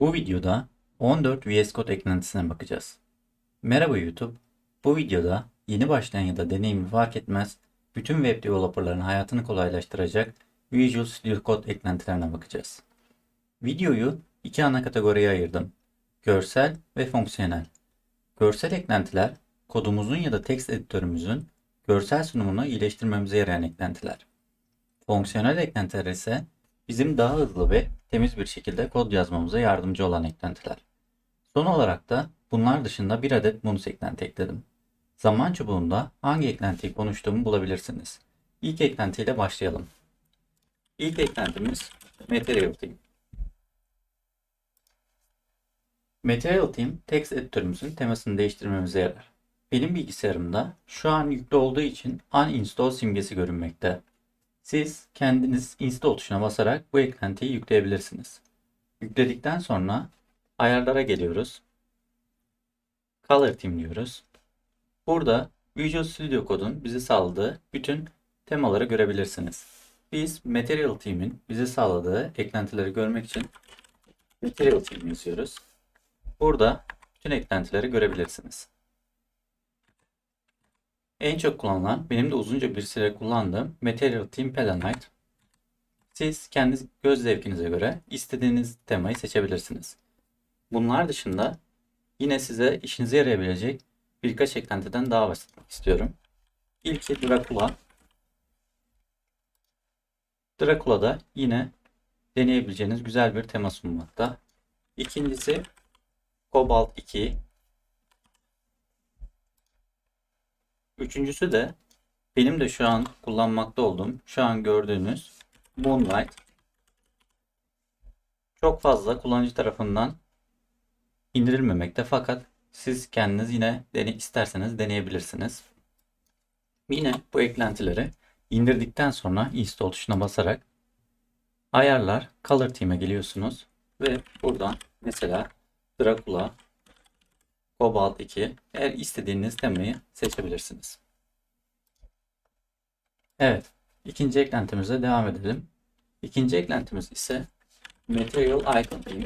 Bu videoda 14 VS Code eklentisine bakacağız. Merhaba YouTube. Bu videoda yeni başlayan ya da deneyimli fark etmez bütün web developerların hayatını kolaylaştıracak Visual Studio Code eklentilerine bakacağız. Videoyu iki ana kategoriye ayırdım. Görsel ve fonksiyonel. Görsel eklentiler kodumuzun ya da text editörümüzün görsel sunumunu iyileştirmemize yarayan eklentiler. Fonksiyonel eklentiler ise bizim daha hızlı ve temiz bir şekilde kod yazmamıza yardımcı olan eklentiler. Son olarak da bunlar dışında bir adet bonus eklenti ekledim. Zaman çubuğunda hangi eklentiyi konuştuğumu bulabilirsiniz. İlk eklentiyle başlayalım. İlk eklentimiz Material Team. Material Team text editörümüzün temasını değiştirmemize yarar. Benim bilgisayarımda şu an yüklü olduğu için uninstall simgesi görünmekte. Siz kendiniz install tuşuna basarak bu eklentiyi yükleyebilirsiniz. Yükledikten sonra ayarlara geliyoruz. Color Team diyoruz. Burada Visual Studio Code'un bize sağladığı bütün temaları görebilirsiniz. Biz Material Team'in bize sağladığı eklentileri görmek için Material Team yazıyoruz. Burada bütün eklentileri görebilirsiniz. En çok kullanılan, benim de uzunca bir süre kullandığım Material Team Palanite. Siz kendi göz zevkinize göre istediğiniz temayı seçebilirsiniz. Bunlar dışında yine size işinize yarayabilecek birkaç eklentiden daha bahsetmek istiyorum. İlki Dracula. Dracula'da yine deneyebileceğiniz güzel bir tema sunmakta. İkincisi Cobalt 2. Üçüncüsü de benim de şu an kullanmakta olduğum, şu an gördüğünüz Moonlight. Çok fazla kullanıcı tarafından indirilmemekte fakat siz kendiniz yine dene isterseniz deneyebilirsiniz. Yine bu eklentileri indirdikten sonra install tuşuna basarak ayarlar color team'e geliyorsunuz ve buradan mesela Dracula Cobalt 2 eğer istediğiniz temayı seçebilirsiniz. Evet. ikinci eklentimize devam edelim. İkinci eklentimiz ise Material Icon Team.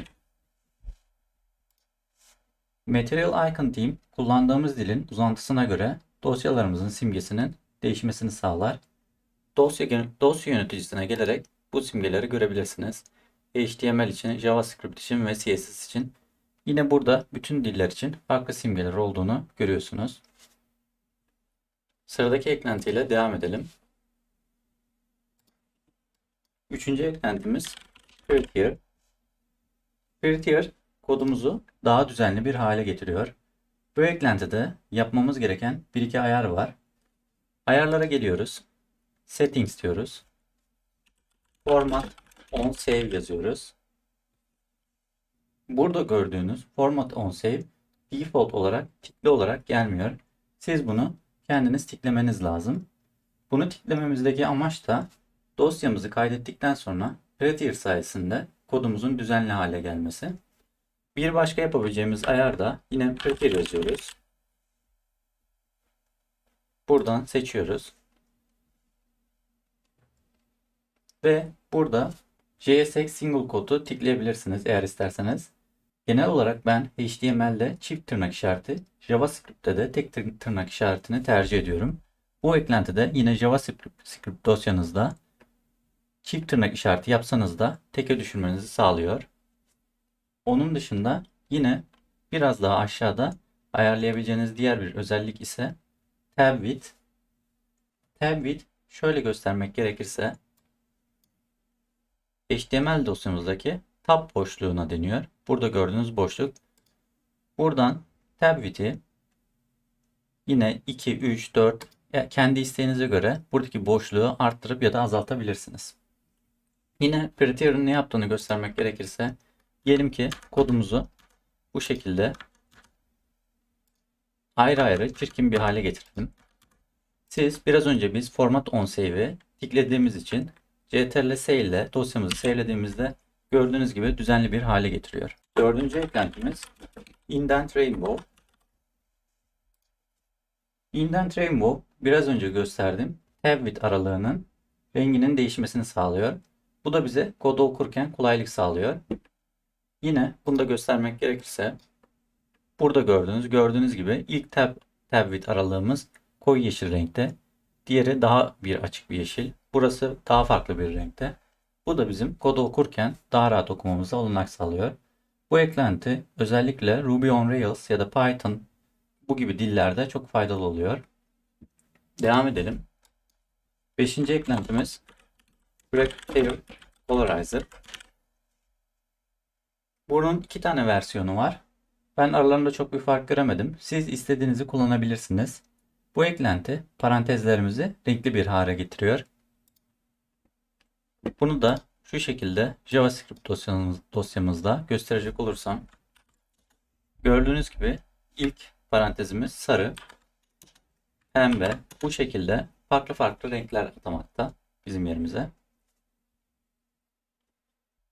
Material Icon Team kullandığımız dilin uzantısına göre dosyalarımızın simgesinin değişmesini sağlar. Dosya, dosya yöneticisine gelerek bu simgeleri görebilirsiniz. HTML için, JavaScript için ve CSS için Yine burada bütün diller için farklı simgeler olduğunu görüyorsunuz. Sıradaki eklentiyle devam edelim. Üçüncü eklentimiz Prettier. Prettier kodumuzu daha düzenli bir hale getiriyor. Bu eklentide yapmamız gereken bir iki ayar var. Ayarlara geliyoruz. Settings diyoruz. Format on save yazıyoruz. Burada gördüğünüz Format on Save default olarak tikli olarak gelmiyor. Siz bunu kendiniz tiklemeniz lazım. Bunu tiklememizdeki amaç da dosyamızı kaydettikten sonra Prettier sayesinde kodumuzun düzenli hale gelmesi. Bir başka yapabileceğimiz ayar da yine Prettier yazıyoruz. Buradan seçiyoruz. Ve burada JSX single kodu tikleyebilirsiniz eğer isterseniz. Genel olarak ben HTML'de çift tırnak işareti, JavaScript'te de tek tırnak işaretini tercih ediyorum. Bu eklentide yine JavaScript dosyanızda çift tırnak işareti yapsanız da teke düşürmenizi sağlıyor. Onun dışında yine biraz daha aşağıda ayarlayabileceğiniz diğer bir özellik ise Tab Width. Tab Width şöyle göstermek gerekirse HTML dosyamızdaki tab boşluğuna deniyor. Burada gördüğünüz boşluk. Buradan tab width'i yine 2, 3, 4 kendi isteğinize göre buradaki boşluğu arttırıp ya da azaltabilirsiniz. Yine Prettier'ın ne yaptığını göstermek gerekirse diyelim ki kodumuzu bu şekilde ayrı ayrı çirkin bir hale getirdim. Siz biraz önce biz format on save'i tiklediğimiz için Ctrl S ile dosyamızı save'lediğimizde gördüğünüz gibi düzenli bir hale getiriyor. Dördüncü eklentimiz Indent Rainbow. Indent Rainbow biraz önce gösterdim. Tab width aralığının renginin değişmesini sağlıyor. Bu da bize kodu okurken kolaylık sağlıyor. Yine bunu da göstermek gerekirse burada gördüğünüz gördüğünüz gibi ilk tab tab width aralığımız koyu yeşil renkte. Diğeri daha bir açık bir yeşil. Burası daha farklı bir renkte. Bu da bizim kodu okurken daha rahat okumamıza olanak sağlıyor. Bu eklenti özellikle Ruby on Rails ya da Python bu gibi dillerde çok faydalı oluyor. Devam edelim. Beşinci eklentimiz Rectangle Polarizer. Bunun iki tane versiyonu var. Ben aralarında çok bir fark göremedim. Siz istediğinizi kullanabilirsiniz. Bu eklenti parantezlerimizi renkli bir hale getiriyor. Bunu da şu şekilde JavaScript dosyamız, dosyamızda gösterecek olursam gördüğünüz gibi ilk parantezimiz sarı, pembe bu şekilde farklı farklı renkler atamakta bizim yerimize.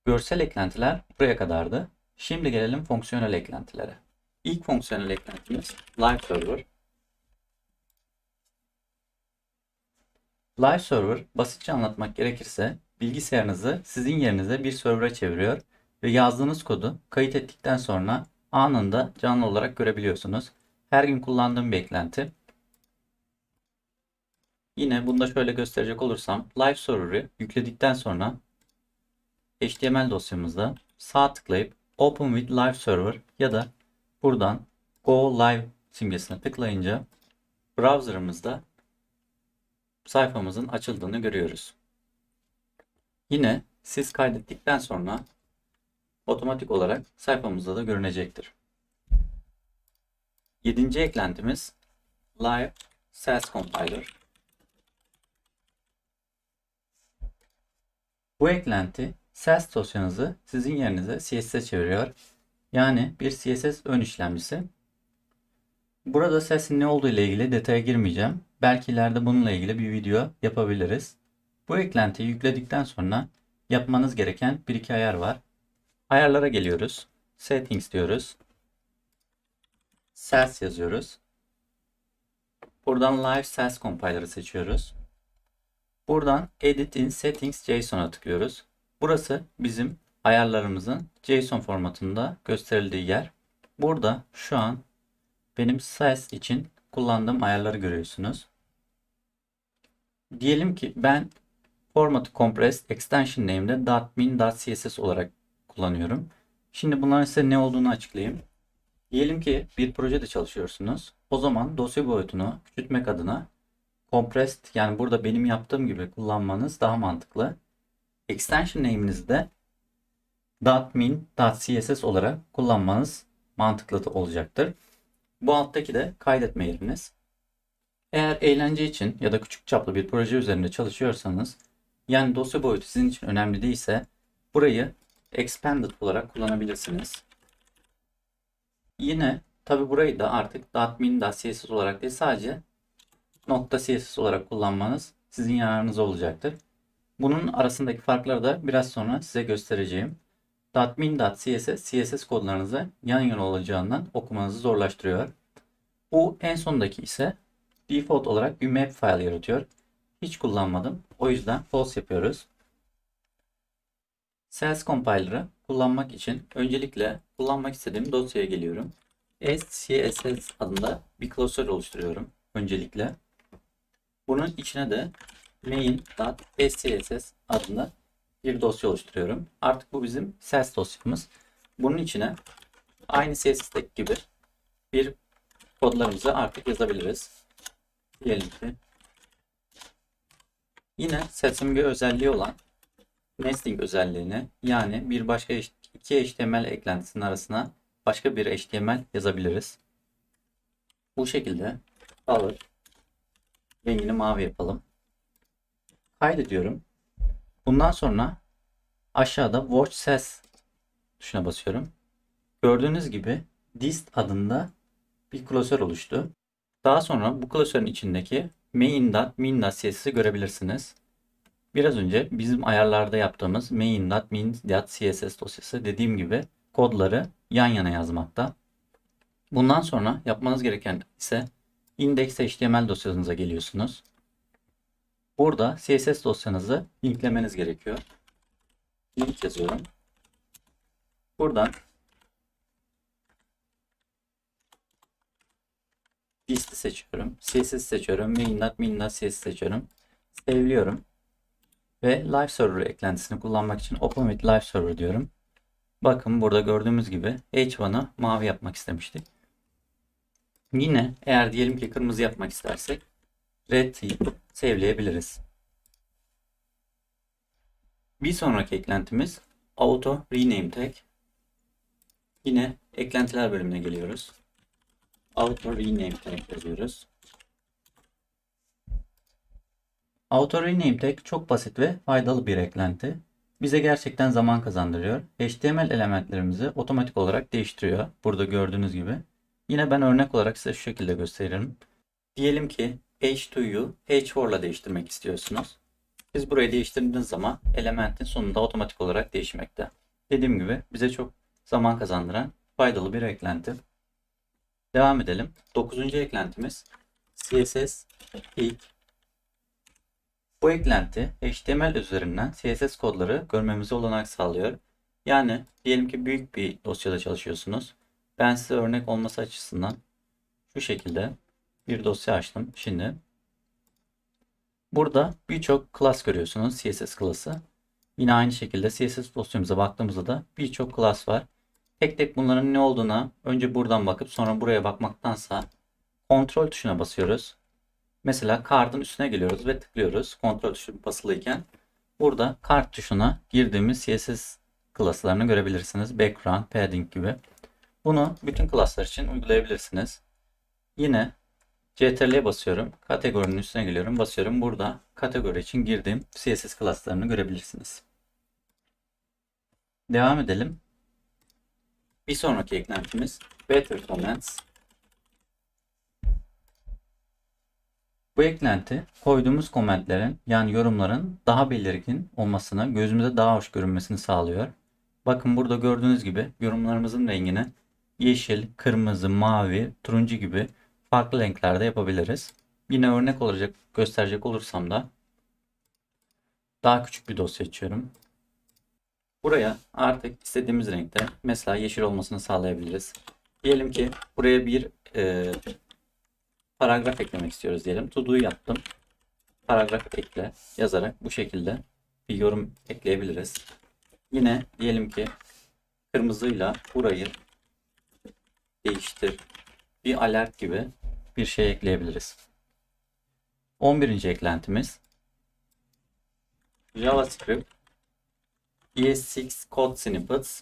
Görsel eklentiler buraya kadardı. Şimdi gelelim fonksiyonel eklentilere. İlk fonksiyonel eklentimiz Live Server. Live Server basitçe anlatmak gerekirse bilgisayarınızı sizin yerinize bir server'a çeviriyor ve yazdığınız kodu kayıt ettikten sonra anında canlı olarak görebiliyorsunuz. Her gün kullandığım bir eklenti. Yine bunu da şöyle gösterecek olursam Live Server'ı yükledikten sonra HTML dosyamızda sağ tıklayıp Open with Live Server ya da buradan Go Live simgesine tıklayınca browser'ımızda sayfamızın açıldığını görüyoruz. Yine siz kaydettikten sonra otomatik olarak sayfamızda da görünecektir. Yedinci eklentimiz Live Sass Compiler. Bu eklenti Sass dosyanızı sizin yerinize CSS'e çeviriyor. Yani bir CSS ön işlemcisi. Burada Sass'in ne olduğu ile ilgili detaya girmeyeceğim. Belki ileride bununla ilgili bir video yapabiliriz. Bu eklentiyi yükledikten sonra yapmanız gereken bir iki ayar var. Ayarlara geliyoruz. Settings diyoruz. Sass yazıyoruz. Buradan Live Sass Compiler'ı seçiyoruz. Buradan Edit in Settings JSON'a tıklıyoruz. Burası bizim ayarlarımızın JSON formatında gösterildiği yer. Burada şu an benim Sass için kullandığım ayarları görüyorsunuz. Diyelim ki ben formatı compressed extension name'de .min.css olarak kullanıyorum. Şimdi bunların size ne olduğunu açıklayayım. Diyelim ki bir projede çalışıyorsunuz. O zaman dosya boyutunu küçültmek adına compressed yani burada benim yaptığım gibi kullanmanız daha mantıklı. Extension name'inizi de .min.css olarak kullanmanız mantıklı olacaktır. Bu alttaki de kaydetme yeriniz. Eğer eğlence için ya da küçük çaplı bir proje üzerinde çalışıyorsanız yani dosya boyutu sizin için önemli değilse burayı expanded olarak kullanabilirsiniz. Yine tabi burayı da artık .min.css olarak değil sadece .css olarak kullanmanız sizin yararınıza olacaktır. Bunun arasındaki farkları da biraz sonra size göstereceğim. .min.css, CSS kodlarınızı yan yana olacağından okumanızı zorlaştırıyor. Bu en sondaki ise default olarak bir map file yaratıyor. Hiç kullanmadım. O yüzden false yapıyoruz. Sales Compiler'ı kullanmak için öncelikle kullanmak istediğim dosyaya geliyorum. SCSS adında bir klasör oluşturuyorum öncelikle. Bunun içine de main.scss adında bir dosya oluşturuyorum. Artık bu bizim sales dosyamız. Bunun içine aynı CSS'deki gibi bir kodlarımızı artık yazabiliriz. Diyelim ki yine ses'in bir özelliği olan nesting özelliğini yani bir başka iki HTML eklentisinin arasına başka bir HTML yazabiliriz. Bu şekilde alır. Rengini mavi yapalım. Kaydediyorum. Bundan sonra aşağıda Watch Ses tuşuna basıyorum. Gördüğünüz gibi dist adında bir klasör oluştu. Daha sonra bu klasörün içindeki main.min.cs'i görebilirsiniz. Biraz önce bizim ayarlarda yaptığımız main.min.css dosyası dediğim gibi kodları yan yana yazmakta. Bundan sonra yapmanız gereken ise index.html dosyanıza geliyorsunuz. Burada CSS dosyanızı linklemeniz gerekiyor. Link yazıyorum. Buradan Listi seçiyorum. CSS seçiyorum. Minnat minnat CSS seçiyorum. Save'liyorum. Ve Live Server eklentisini kullanmak için Open with Live Server diyorum. Bakın burada gördüğümüz gibi H1'ı mavi yapmak istemiştik. Yine eğer diyelim ki kırmızı yapmak istersek red save'leyebiliriz. Bir sonraki eklentimiz Auto Rename Tag. Yine eklentiler bölümüne geliyoruz. Auto Rename Tag yazıyoruz. Auto Rename Tag çok basit ve faydalı bir eklenti. Bize gerçekten zaman kazandırıyor. HTML elementlerimizi otomatik olarak değiştiriyor. Burada gördüğünüz gibi. Yine ben örnek olarak size şu şekilde gösteririm. Diyelim ki H2'yu H4 ile değiştirmek istiyorsunuz. Biz burayı değiştirdiğiniz zaman elementin sonunda otomatik olarak değişmekte. Dediğim gibi bize çok zaman kazandıran faydalı bir eklenti. Devam edelim. Dokuzuncu eklentimiz CSS ilk. Bu eklenti HTML üzerinden CSS kodları görmemize olanak sağlıyor. Yani diyelim ki büyük bir dosyada çalışıyorsunuz. Ben size örnek olması açısından şu şekilde bir dosya açtım. Şimdi burada birçok class görüyorsunuz. CSS klası. Yine aynı şekilde CSS dosyamıza baktığımızda da birçok class var. Tek tek bunların ne olduğuna önce buradan bakıp sonra buraya bakmaktansa kontrol tuşuna basıyoruz. Mesela kartın üstüne geliyoruz ve tıklıyoruz. Kontrol tuşu basılıyken burada kart tuşuna girdiğimiz CSS klaslarını görebilirsiniz. Background, padding gibi. Bunu bütün klaslar için uygulayabilirsiniz. Yine CTRL'ye basıyorum. Kategorinin üstüne geliyorum. Basıyorum. Burada kategori için girdiğim CSS klaslarını görebilirsiniz. Devam edelim. Bir sonraki eklentimiz Better Comments. Bu eklenti koyduğumuz komentlerin yani yorumların daha belirgin olmasını, gözümüze daha hoş görünmesini sağlıyor. Bakın burada gördüğünüz gibi yorumlarımızın rengini yeşil, kırmızı, mavi, turuncu gibi farklı renklerde yapabiliriz. Yine örnek olacak gösterecek olursam da daha küçük bir dosya açıyorum. Buraya artık istediğimiz renkte mesela yeşil olmasını sağlayabiliriz. Diyelim ki buraya bir e, paragraf eklemek istiyoruz diyelim. To do'yu yaptım. Paragraf ekle yazarak bu şekilde bir yorum ekleyebiliriz. Yine diyelim ki kırmızıyla burayı değiştir bir alert gibi bir şey ekleyebiliriz. 11. eklentimiz JavaScript ES6 Code Snippets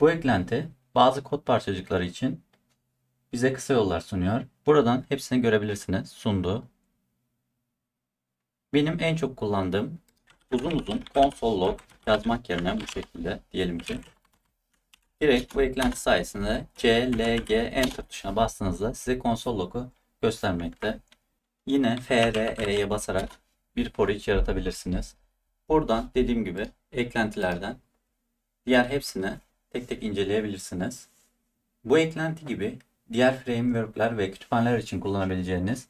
Bu eklenti bazı kod parçacıkları için bize kısa yollar sunuyor. Buradan hepsini görebilirsiniz. Sundu. Benim en çok kullandığım uzun uzun console log yazmak yerine bu şekilde diyelim ki direkt bu eklenti sayesinde C, L, G, Enter tuşuna bastığınızda size console log'u göstermekte. Yine F, R, E'ye basarak bir for yaratabilirsiniz. Buradan dediğim gibi eklentilerden diğer hepsini tek tek inceleyebilirsiniz. Bu eklenti gibi diğer frameworkler ve kütüphaneler için kullanabileceğiniz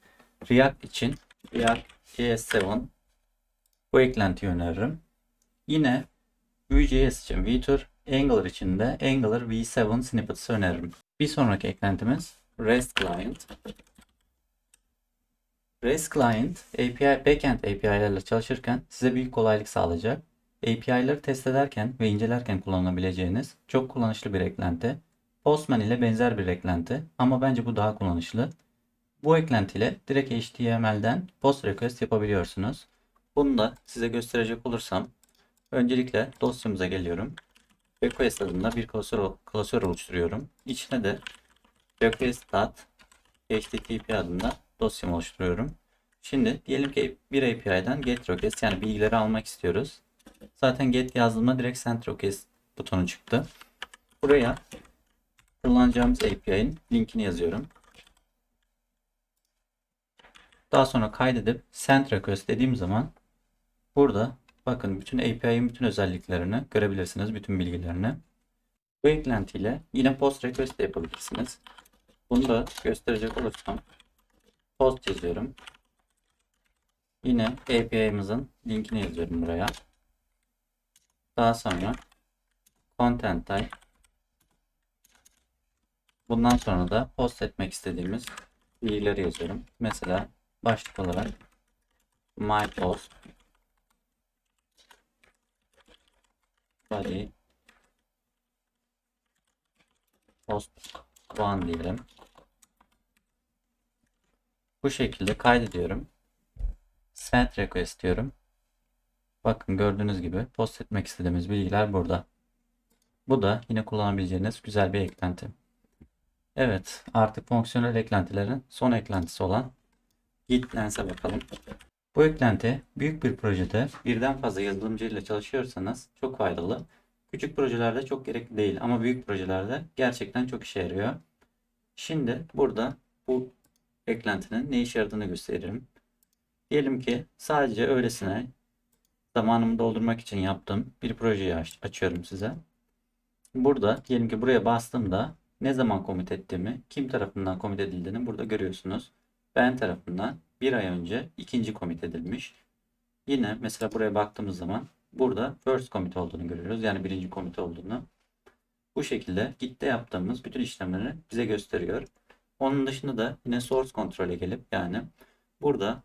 React için React ES7 bu eklentiyi öneririm. Yine Vue.js için Vtur, Angular için de Angular V7 snippets öneririm. Bir sonraki eklentimiz REST Client. REST Client, API, backend API'lerle çalışırken size büyük kolaylık sağlayacak. API'ları test ederken ve incelerken kullanabileceğiniz çok kullanışlı bir eklenti. Postman ile benzer bir eklenti ama bence bu daha kullanışlı. Bu eklenti ile direkt HTML'den post request yapabiliyorsunuz. Bunu da size gösterecek olursam öncelikle dosyamıza geliyorum. Request adında bir klasör, klasör oluşturuyorum. İçine de request.http adında dosyamı oluşturuyorum. Şimdi diyelim ki bir API'den get request yani bilgileri almak istiyoruz. Zaten get yazdığımda direkt send request butonu çıktı. Buraya kullanacağımız API'nin linkini yazıyorum. Daha sonra kaydedip send request dediğim zaman burada bakın bütün API'nin bütün özelliklerini görebilirsiniz. Bütün bilgilerini. Bu eklentiyle yine post request de yapabilirsiniz. Bunu da gösterecek olursam post yazıyorum. Yine API'mizin linkini yazıyorum buraya. Daha sonra content type Bundan sonra da post etmek istediğimiz bilgileri yazıyorum. Mesela başlık olarak my post body post one diyelim. Bu şekilde kaydediyorum. Send request diyorum. Bakın gördüğünüz gibi post etmek istediğimiz bilgiler burada. Bu da yine kullanabileceğiniz güzel bir eklenti. Evet, artık fonksiyonel eklentilerin son eklentisi olan Git Lens'e bakalım. Bu eklenti büyük bir projede birden fazla yazılımcı ile çalışıyorsanız çok faydalı. Küçük projelerde çok gerekli değil ama büyük projelerde gerçekten çok işe yarıyor. Şimdi burada bu eklentinin ne işe yaradığını gösteririm. Diyelim ki sadece öylesine zamanımı doldurmak için yaptığım bir projeyi aç- açıyorum size. Burada diyelim ki buraya bastığımda ne zaman komit ettiğimi, kim tarafından komit edildiğini burada görüyorsunuz. Ben tarafından bir ay önce ikinci komit edilmiş. Yine mesela buraya baktığımız zaman burada first commit olduğunu görüyoruz. Yani birinci commit olduğunu. Bu şekilde Git'te yaptığımız bütün işlemleri bize gösteriyor. Onun dışında da yine source kontrole gelip yani burada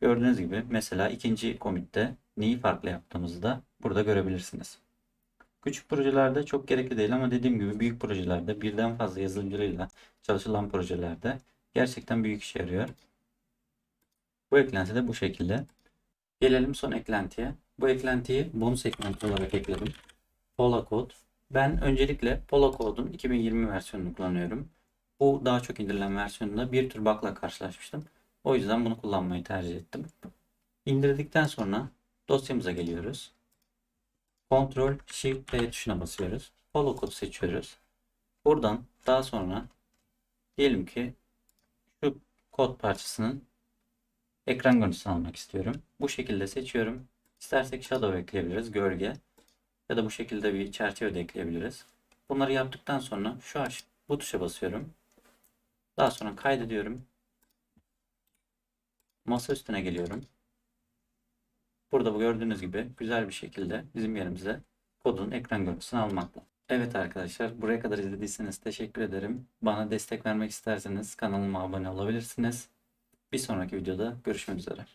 gördüğünüz gibi mesela ikinci commit'te neyi farklı yaptığımızı da burada görebilirsiniz. Küçük projelerde çok gerekli değil ama dediğim gibi büyük projelerde birden fazla yazılımcıyla çalışılan projelerde gerçekten büyük işe yarıyor. Bu eklenti de bu şekilde. Gelelim son eklentiye. Bu eklentiyi bonus eklenti olarak ekledim. Pola Code. Ben öncelikle Pola Code'un 2020 versiyonunu kullanıyorum. Bu daha çok indirilen versiyonunda bir tür bug'la karşılaşmıştım. O yüzden bunu kullanmayı tercih ettim. İndirdikten sonra dosyamıza geliyoruz. Ctrl Shift P tuşuna basıyoruz. Follow Code seçiyoruz. Buradan daha sonra diyelim ki şu kod parçasının ekran görüntüsünü almak istiyorum. Bu şekilde seçiyorum. İstersek shadow ekleyebiliriz, gölge. Ya da bu şekilde bir çerçeve de ekleyebiliriz. Bunları yaptıktan sonra şu aç bu tuşa basıyorum. Daha sonra kaydediyorum. Masa üstüne geliyorum. Burada bu gördüğünüz gibi güzel bir şekilde bizim yerimize kodun ekran görüntüsünü almakla. Evet arkadaşlar buraya kadar izlediyseniz teşekkür ederim. Bana destek vermek isterseniz kanalıma abone olabilirsiniz. Bir sonraki videoda görüşmek üzere.